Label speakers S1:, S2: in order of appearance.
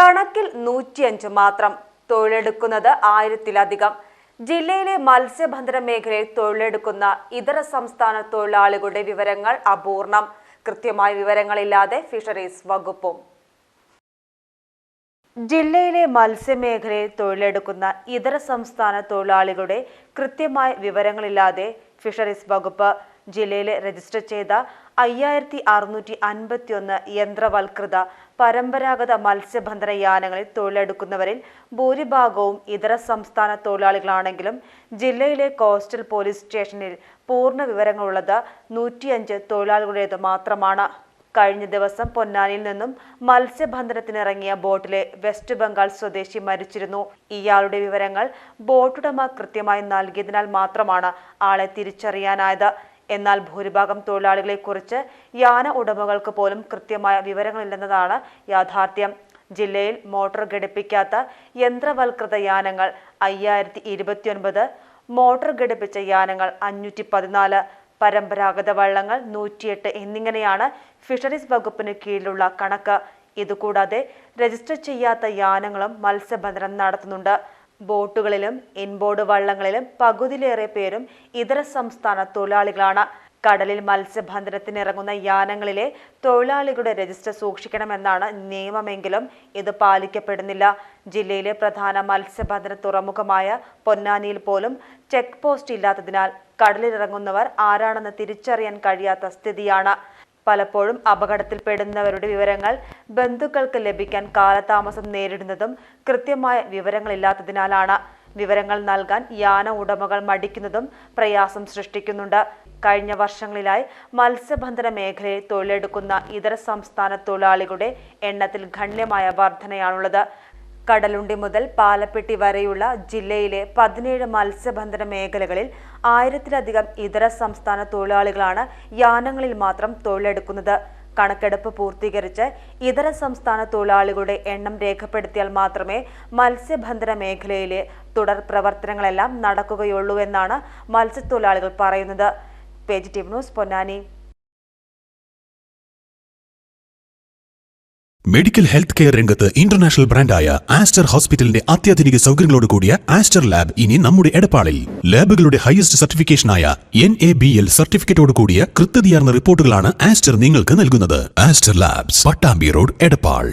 S1: കണക്കിൽ നൂറ്റിയഞ്ച് മാത്രം തൊഴിലെടുക്കുന്നത് ആയിരത്തിലധികം. ജില്ലയിലെ മത്സ്യബന്ധന മേഖലയിൽ തൊഴിലെടുക്കുന്ന ഇതര സംസ്ഥാന തൊഴിലാളികളുടെ വിവരങ്ങൾ അപൂർണം. കൃത്യമായ വിവരങ്ങളില്ലാതെ ഫിഷറീസ് വകുപ്പും. ജില്ലയിലെ മത്സ്യമേഖലയിൽ തൊഴിലെടുക്കുന്ന ഇതര സംസ്ഥാന തൊഴിലാളികളുടെ കൃത്യമായ വിവരങ്ങളില്ലാതെ ഫിഷറീസ് വകുപ്പ് ജില്ലയിലെ രജിസ്റ്റർ ചെയ്ത അയ്യായിരത്തി അറുന്നൂറ്റി അൻപത്തിയൊന്ന് യന്ത്രവൽകൃത പരമ്പരാഗത മത്സ്യബന്ധന യാനങ്ങളിൽ തൊഴിലെടുക്കുന്നവരിൽ ഭൂരിഭാഗവും ഇതര സംസ്ഥാന തൊഴിലാളികളാണെങ്കിലും ജില്ലയിലെ കോസ്റ്റൽ പോലീസ് സ്റ്റേഷനിൽ പൂർണ വിവരങ്ങളുള്ളത് നൂറ്റിയഞ്ച് തൊഴിലാളികളുടേത് മാത്രമാണ്. കഴിഞ്ഞ ദിവസം പൊന്നാനിയിൽ നിന്നും മത്സ്യബന്ധനത്തിനിറങ്ങിയ ബോട്ടിലെ വെസ്റ്റ് ബംഗാൾ സ്വദേശി മരിച്ചിരുന്നു. ഇയാളുടെ വിവരങ്ങൾ ബോട്ടുടമ കൃത്യമായി നൽകിയതിനാൽ മാത്രമാണ് ആളെ തിരിച്ചറിയാനായത്. എന്നാൽ ഭൂരിഭാഗം തൊഴിലാളികളെക്കുറിച്ച് യാന ഉടമകൾക്ക് പോലും കൃത്യമായ വിവരങ്ങളില്ലെന്നതാണ് യാഥാർത്ഥ്യം. ജില്ലയിൽ മോട്ടോർ ഘടിപ്പിക്കാത്ത യന്ത്രവൽകൃത യാനങ്ങൾ അയ്യായിരത്തി ഇരുപത്തിയൊൻപത് മോട്ടോർ ഘടിപ്പിച്ച യാനങ്ങൾ അഞ്ഞൂറ്റി പതിനാല് പരമ്പരാഗത വള്ളങ്ങൾ നൂറ്റിയെട്ട് എന്നിങ്ങനെയാണ് ഫിഷറീസ് വകുപ്പിന് കീഴിലുള്ള കണക്ക്. ഇതുകൂടാതെ രജിസ്റ്റർ ചെയ്യാത്ത യാനങ്ങളും മത്സ്യബന്ധനം നടത്തുന്നുണ്ട്. ബോട്ടുകളിലും ഇൻബോർഡ് വള്ളങ്ങളിലും പകുതിയിലേറെ പേരും ഇതര സംസ്ഥാന തൊഴിലാളികളാണ്. കടലിൽ മത്സ്യബന്ധനത്തിനിറങ്ങുന്ന യാനങ്ങളിലെ തൊഴിലാളികളുടെ രജിസ്റ്റർ സൂക്ഷിക്കണമെന്നാണ് നിയമമെങ്കിലും ഇത് പാലിക്കപ്പെടുന്നില്ല. ജില്ലയിലെ പ്രധാന മത്സ്യബന്ധന തുറമുഖമായ പൊന്നാനിയിൽ പോലും ചെക്ക് പോസ്റ്റ് ഇല്ലാത്തതിനാൽ കടലിലിറങ്ങുന്നവർ ആരാണെന്ന് തിരിച്ചറിയാൻ കഴിയാത്ത സ്ഥിതിയാണ്. പലപ്പോഴും അപകടത്തിൽപ്പെടുന്നവരുടെ വിവരങ്ങൾ ബന്ധുക്കൾക്ക് ലഭിക്കാൻ കാലതാമസം നേരിടുന്നതും കൃത്യമായ വിവരങ്ങളില്ലാത്തതിനാലാണ്. വിവരങ്ങൾ നൽകാൻ യാന ഉടമകൾ മടിക്കുന്നതും പ്രയാസം സൃഷ്ടിക്കുന്നുണ്ട്. കഴിഞ്ഞ വർഷങ്ങളിലായി മത്സ്യബന്ധന മേഖലയിൽ തൊഴിലെടുക്കുന്ന ഇതര സംസ്ഥാന തൊഴിലാളികളുടെ എണ്ണത്തിൽ ഗണ്യമായ വർധനയാണുള്ളത്. കടലുണ്ടി മുതൽ പാലപ്പെട്ടി വരെയുള്ള ജില്ലയിലെ പതിനേഴ് മത്സ്യബന്ധന മേഖലകളിൽ ആയിരത്തിലധികം ഇതര സംസ്ഥാന തൊഴിലാളികളാണ് യാനങ്ങളിൽ മാത്രം തൊഴിലെടുക്കുന്നത്. കണക്കെടുപ്പ് പൂർത്തീകരിച്ച് ഇതര സംസ്ഥാന തൊഴിലാളികളുടെ എണ്ണം രേഖപ്പെടുത്തിയാൽ മാത്രമേ മത്സ്യബന്ധന മേഖലയിലെ തുടർ പ്രവർത്തനങ്ങളെല്ലാം നടക്കുകയുള്ളൂ എന്നാണ് മത്സ്യത്തൊഴിലാളികൾ പറയുന്നത്. Team news Ponnani.
S2: Medical health care രംഗത്ത് ഇന്റർനാഷണൽ ബ്രാൻഡായ ആസ്റ്റർ ഹോസ്പിറ്റലിന്റെ അത്യാധുനിക സൗകര്യങ്ങളോട് കൂടിയ ആസ്റ്റർ ലാബ് ഇനി നമ്മുടെ എടപ്പാളിൽ. ലാബുകളുടെ ഹയസ്റ്റ് സർട്ടിഫിക്കേഷനായ എൻ എ ബി എൽ സർട്ടിഫിക്കറ്റോട് കൂടിയ കൃത്യതയാർന്ന റിപ്പോർട്ടുകളാണ് ആസ്റ്റർ നിങ്ങൾക്ക് നൽകുന്നത്. Aster labs Pattambi road Edappal.